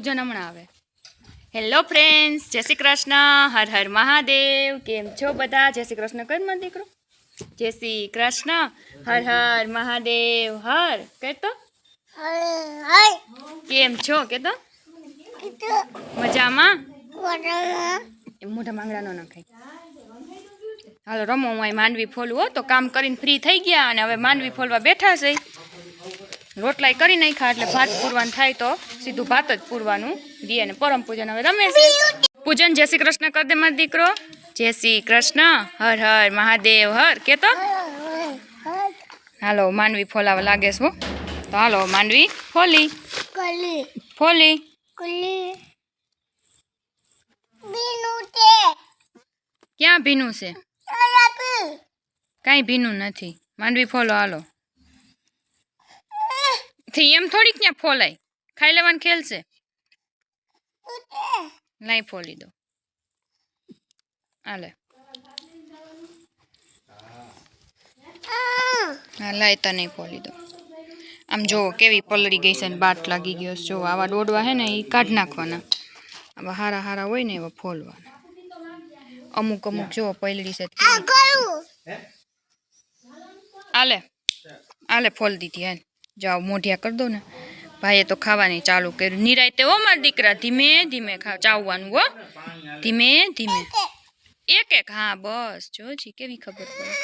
પૂજન આવે. Hello friends જય શ્રી કૃષ્ણ. હર હર મહાદેવ. કેમ છો બધા? જય શ્રી કૃષ્ણ. કરમાં દીકરો. જય શ્રી કૃષ્ણ. હર હર મહાદેવ. હર. કહેતો કેમ છો? કેતો? મજામાં? મોટા મોઢા માંગડા ન નખાય. હાલો, રમો. હું અહીં માંડવી ફોલવું તો કામ કરીને ફ્રી થઈ ગયા અને હવે માંડવી ફોલવા બેઠા છે. રોટલાય કરી નાખ્યા એટલે ભાત પૂરવાનું થાય તો. સીધું ભાત જ પૂરવાનું. દી અને પરમ પૂજન. હવે રમે છે. પૂજન. જય શ્રી કૃષ્ણ. કર દે મારો દીકરો. જય શ્રી કૃષ્ણ. હર હર મહાદેવ. હર. કે તો? હાલો માંડવી ફોલાવા લાગે છે તો હાલો માંડવી ફોલી. ફોલી. ક્યાં ભીનું છે? કાંઈ ભીનું નથી. માંડવી ફોલો હાલો. થી એમ થોડીક ક્યાં ફોલાય. ખાઈ લેવાનું ખેલશે લાઈ ફોલી દો. હાલે. હા. તો નહીં ફોલી દો. આમ જો કેવી પલળી ગઈ છે ને બાટ લાગી ગયો છે. જો આવા દોડવા હે ને એ કાઢ નાખવાના. આવા હારા હારા હોય ને એવા ફોલવાના. અમુક અમુક જો પલળી છે. આલે આલે ફોલ દીધી હાલ. જાઓ મોઢિયા કરી દો ને. ભાઈએ તો ખાવાની ચાલુ કર્યું. નિરાયતે હો મારા દીકરા, ધીમે ધીમે ચાવવાનું હો. ધીમે ધીમે. એક એક, હા, બસ. જોજી કેવી ખબર પડે.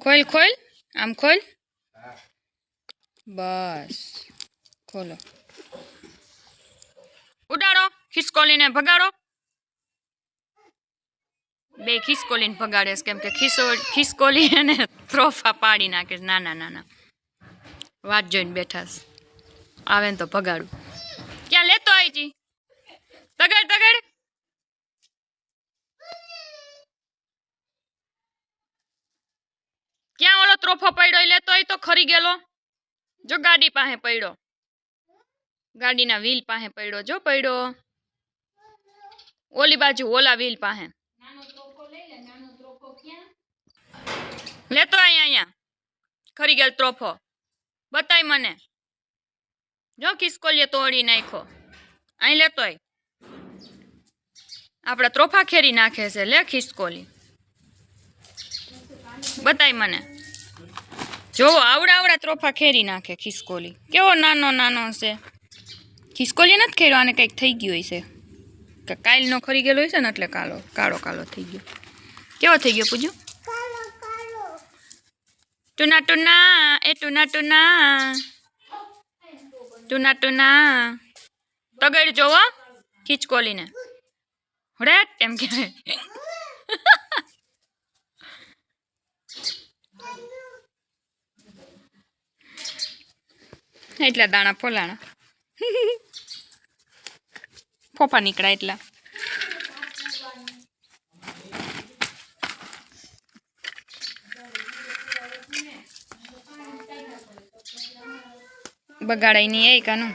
ખોલ ખોલ. આમ ખોલ. બસ. ખોલો. ઉડાડો, ખિસકોલીને ભગાડો. બે ખિસકોલીને ભગાડે છે, કેમ કે ખિસો ખિસકોલી અને ત્રોફા પાડી નાખે નાના નાના વાત જોઈને બેઠા છે. આવે ને તો ભગાડું ક્યાં લેતો આવી છી તગડ તગડ. ક્યાં ઓલો ત્રોફો પડ્યો લેતો હોય તો ખરી ગયેલો? જો ગાડી પાસે પડ્યો. ગાડીના વ્હીલ પાસે પડ્યો, જો પડ્યો. ઓલી બાજુ ઓલા વ્હીલ પાસે. લેતો અહીંયા અહીંયા. ખરી ગયેલ ત્રોફો. બતાય મને. જો ખિસકોલીએ તોડી નાખ્યો. અહીં લેતોય આપણે ત્રોફા ખેરી નાખે છે. લે ખિસકોલી બતાય મને. જોવો આવડા આવડા ત્રોફા ખેરી નાખે ખિસકોલી કેવો નાનો નાનો છે. ખિસકોલી નથી ખેર્યો આને કંઈક થઈ ગયું હશે કે કાલનો ખરી ગયેલો હશે ને એટલે કાલો કાળો કાળો થઈ ગયો. કેવો થઈ ગયો પૂજુ ટુના ટુના એ ટુના ટુના. ટુના ટુના. તગડ જોવો ખીચકોલીને. હડેટ એમ કહેવાય. એટલા દાણા ફોલાણા. ફોફા નીકળ્યા એટલા. બગાડાય નહીં એ કાનું.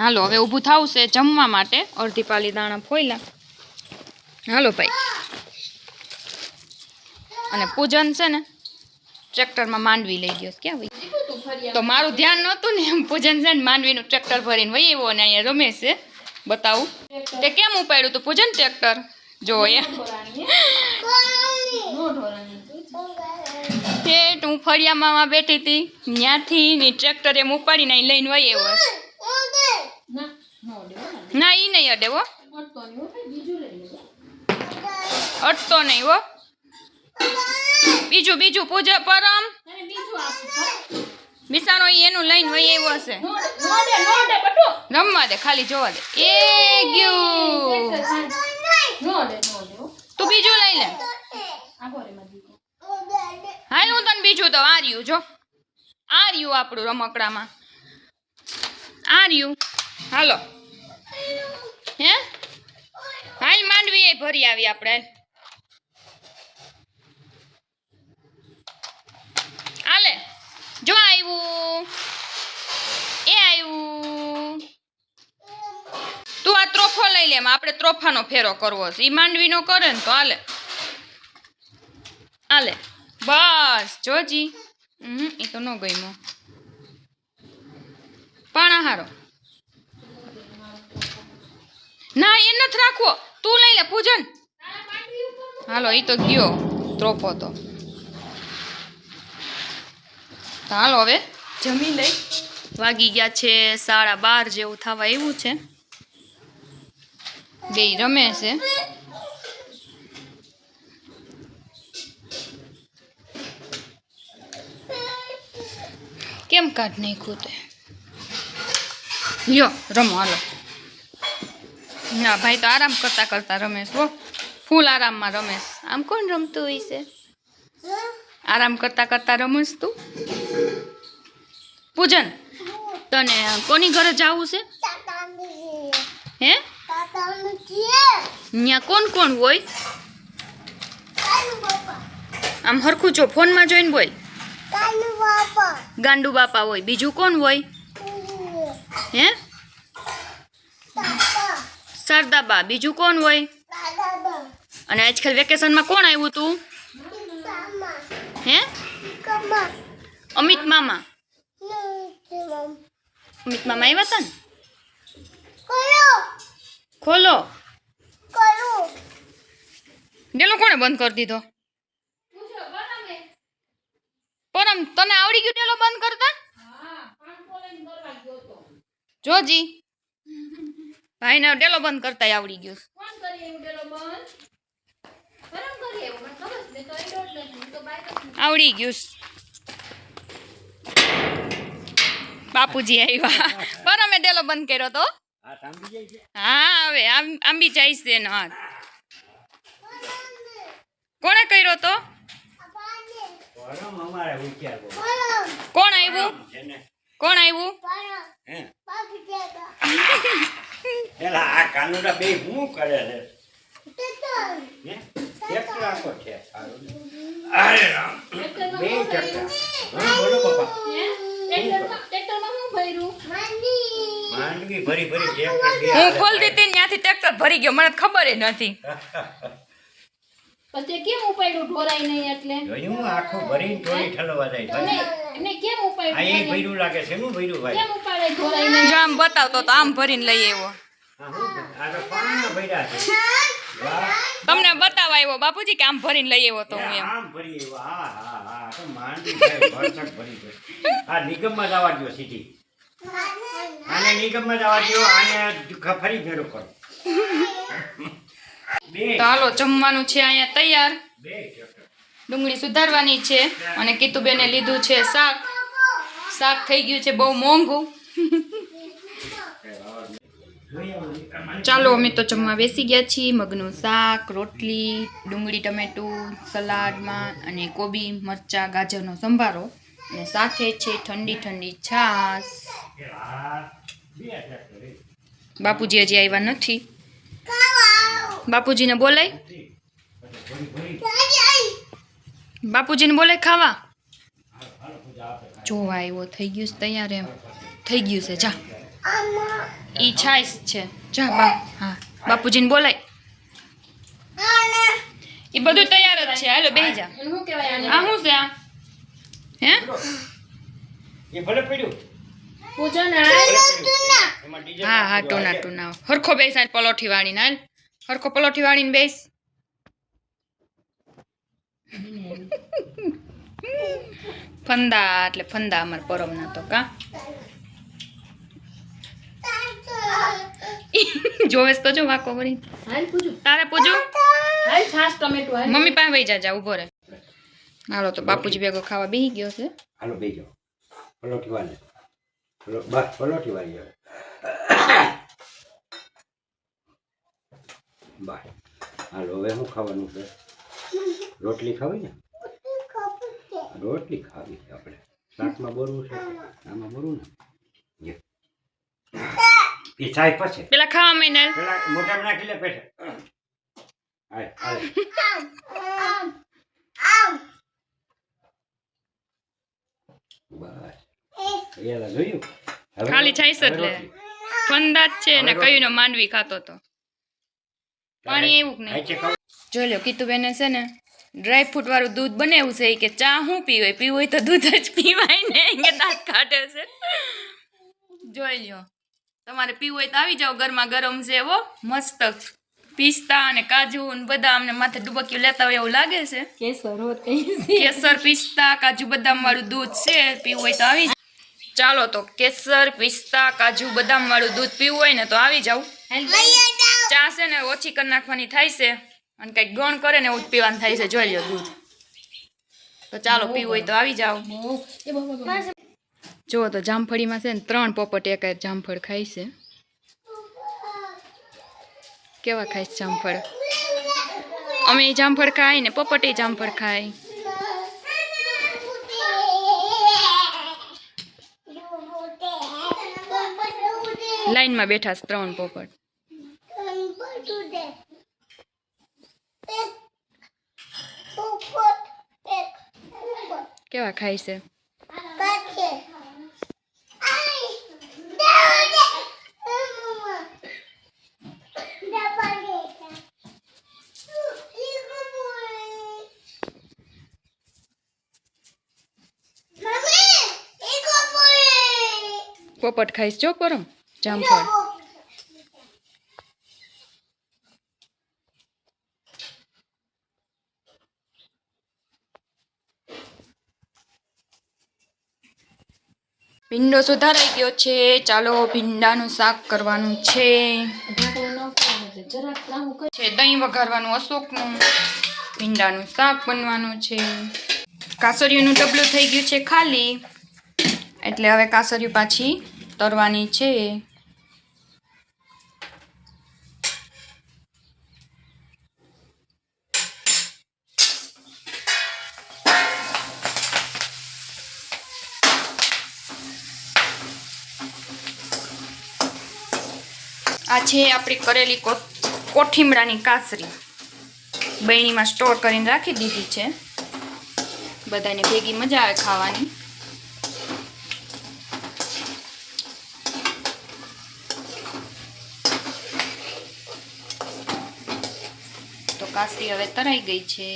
હાલો, હવે ઊભું થવું જમવા માટે. અડધી પાલી દાણા ફોયલા હાલો ભાઈ. અને પૂજન છે ને, ટ્રેક્ટરમાં માંડવી લઈ ગયો. ક્યાં ભાઈ તો મારું ધ્યાન નહોતું ને એમ પૂજન છે ને, માંડવીનું ટ્રેક્ટર ભરીને વહી એવો ને અહીંયા રમે છે. બતાવું. તે કેમ ઉપાડ્યું તું પૂજન ટ્રેક્ટર? જો એ. ઠેઠ હું ફળિયામાં બેઠી હતી. ત્યાંથી ની ટ્રેક્ટર એમ ઉપાડીને અહીં લઈને વહી છે. ના ઈ નહીં અડે હો. અટતો નહીં હો. બીજું બીજું પૂજા પરમ. બિસારો ઈ એનું લઈને વહી આવ્યો હશે. રમવા દે ખાલી જોવા દે. એ ગયું. તું બીજું લઈ લે. હાલ હું તને બીજું તો આ રહ્યું જો. આ રહ્યું આપણું રમકડામાં. આ રહ્યું હાલો. હે? હાલ માંડવી એ ભરી આવી આપણે. હાલે. જો આવ્યું એ આવ્યું તું આ ત્રોફો લઈ લે આપણે ત્રોફાનો ફેરો કરવો છે. એ માંડવીનો કરે ને તો હાલે. હાલે. બસ જોજી હમ એ તો ન ગમ્યો. પાણા હારો. ના એ નથી રાખવો. તું લઈ લે પૂજન. હાલો એ તો ગયો ત્રોપો તો. તો હાલો હવે. જમી લઈ વાગી ગયા છે સાડા બાર જેવું થવા એવું છે. બે રમે છે. કેમ કાઢ નાખ્યું તે લ્યો રમો હાલો ના ભાઈ તો આરામ કરતા કરતા રમેશ હો ફૂલ આરામમાં રમેશ આમ કોણ રમતું હોય છે આરામ કરતા કરતા રમેશ તું પૂજન તને કોની ઘરે જવું છે હે ત્યાં કોણ કોણ હોય આમ હરખું જો ફોનમાં જોઈને બોલ ગાંડુ બાપા હોય. બીજું કોણ હોય? હે? સરદાબા બીજું કોણ હોય? અને આજકાલ વેકેશનમાં કોણ આવ્યું તું? હે? અમિત મામા. અમિત મામા આવ્યા હતા ને? ખોલો. ડેલો કોણે બંધ કરી દીધો? પરમ તને આવડી ગયું ડેલો બંધ કરતા? જોજી. ભાઈને ટેલો બંધ કરતા આવડી ગયું આવડી ગયું બાપુજી આવ્યા. પરમે ટેલો બંધ કર્યો તો. હા હવે આંબી જાય છે એનો હાથ. કોણે કર્યો તો પરમ અમારે ઉચ્ચાર બહુ. કોણ આવ્યું? કોણ આવ્યું? પેલા આ કાનુડા બે શું કરે છે? હે? અરે રામ. બે બોલો ખોલતી હતી ત્યાંથી ટ્રેક્ટર ભરી ગયો. મને તો ખબર નથી. પછી કેમ ઉપાડ્યું? ઢોરાય નહીં એટલે. જોયું આખું ભરીને ટોળી ઠલવા જાય તમે એમને કેમ આ ઉપાડ્યું એ એને? ભર્યું લાગે છે શું ભર્યું ભાઈ? કેમ ઉપાડે? ઢોરાય નહીં. જો આમ બતાવતો તો આમ ભરીને લઈ આવ્યો. આ તો પાણા ભર્યા છે. તમને બતાવવા આવ્યો બાપુજી કે આમ ભરીને લઈ આવ્યો તો હું એમ. આમ ભરી આવ્યો. હા હા હા તો માંડી ભરચક ભરી ગયો આ નિગમમાં જવા દો સીધી. આને નિગમમાં જવા દો આને ફરી ભેરો કરો. તો હાલો જમવાનું છે અહીંયા તૈયાર. ડુંગળી સુધારવાની છે અને કીતુબેને લીધું છે શાક. શાક થઈ ગયું છે બહુ મોંઘું. ચાલો અમે તો જમવા બેસી ગયા છીએ. મગનું શાક રોટલી ડુંગળી ટમેટું સલાડમાં અને કોબી મરચાં ગાજરનો સંભારો. અને સાથે છે ઠંડી ઠંડી છાશ. બાપુજી હજી આવ્યા નથી. બાપુજીને બોલાય. બાપુજીને બોલાય ખાવા. જોવા આવ્યો થઈ ગયું છે તૈયાર એમ. થઈ ગયું છે જા. ઈ છાઈસ છે. જા બા. હા. બાપુજીને બોલાય. એ બધું તૈયાર જ છે. હાલો બેહી જા. શું કહેવાય આ શું છે આ? હે? એ ભલે પડ્યું. હા હા ટોના. ટોના. હરખો બેસ આજ પલોઠી વાળીને હાલ. હરખો પલોઠી વાળીને બેસ. ફંદા એટલે ફંદા અમાર પરમના તો કા. જોવેસ તો જો વાકો કરી હાલ પૂજુ. તારે પૂજો? મમ્મી પાસે વહી જાજા જા ઊભો રે હાલો તો બાપુજી ભેગો ખાવા બેહી ગયો છે. હાલો બે જાઓ. પલોઠી વાળી બસ પલોઠી વાળી બસ હાલો હવે શું ખાવાનું છે? રોટલી ખાવી ને? રોટલી ખાવી છે આપણે. શાકમાં બોરવું છે? આમાં બોરવું ને. પછી. પેલા ખાવા મહિના પેલા મોઢામાં નાખી લે પેટે હાય હાલે બસ જોયું? ખાલી છાશ જ હવે લે. રોટલી. ફંદા જ છે ને કયું નો માનવી ખાતો તો. પાણી એવું કે નહીં? જોઈ લો કીતુબેને છે ને ડ્રાય ફ્રૂટ વાળું દૂધ બનાવ્યું છે કે ચા શું પીવું? હોય પીવું હોય તો દૂધ જ પીવાય ને કે દાંત કાઢે છે. જોઈ લ્યો તમારે પીવું હોય તો આવી જાઓ ગરમા ગરમ છે એવો મસ્ત પિસ્તા અને કાજુ ને બદામ ને માથે ડુબક્યું લેતા હોય એવું લાગે છે. કેસર કેસર પિસ્તા કાજુ બદામ વાળું દૂધ છે પીવું હોય તો આવી જાઓ. ચાલો તો કેસર પિસ્તા કાજુ બદામ વાળું દૂધ પીવું હોય ને તો આવી જાવ ચા છે ને ઓછી કરી નાખવાની થાય છે. અને કંઈક ગણ કરે ને એવું જ પીવાનું થાય છે. જોઈ લો દૂધ. તો ચાલો પીવું હોય તો આવી બાબા જુઓ તો જામફળીમાં છે ને ત્રણ પોપટ એક જામફળ ખાય છે. કેવા ખાય છે જામફળ? અમે જામફળ ખાય ને પોપટે જામફળ ખાય. લાઈનમાં બેઠા છે ત્રણ પોપટ. કેવા ખાય છે? પોપટ ખાઈશ જો પરમ. જામફળ ભીંડો સુધારાઈ ગયો છે. ચાલો ભીંડાનું શાક કરવાનું છે. દહીં વઘારવાનું, અશોકનું. ભીંડાનું શાક બનવાનું છે. કાસરિયુંનું ડબલું થઈ ગયું છે ખાલી. એટલે હવે કાસરિયું પાછી તરવાની છે. આ છે આપણી કરેલી કોઠીમડાની કાસરી બહેણીમાં સ્ટોર કરીને રાખી દીધી છે. બધાને ભેગી મજા આવે ખાવાની. તો કાસરી હવે તરાઈ ગઈ છે.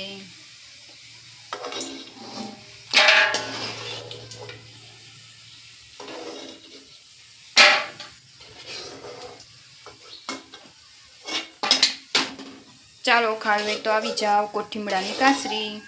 ચાલો ખાવે તો આવી જાઓ કોઠીમડાની કાસરી.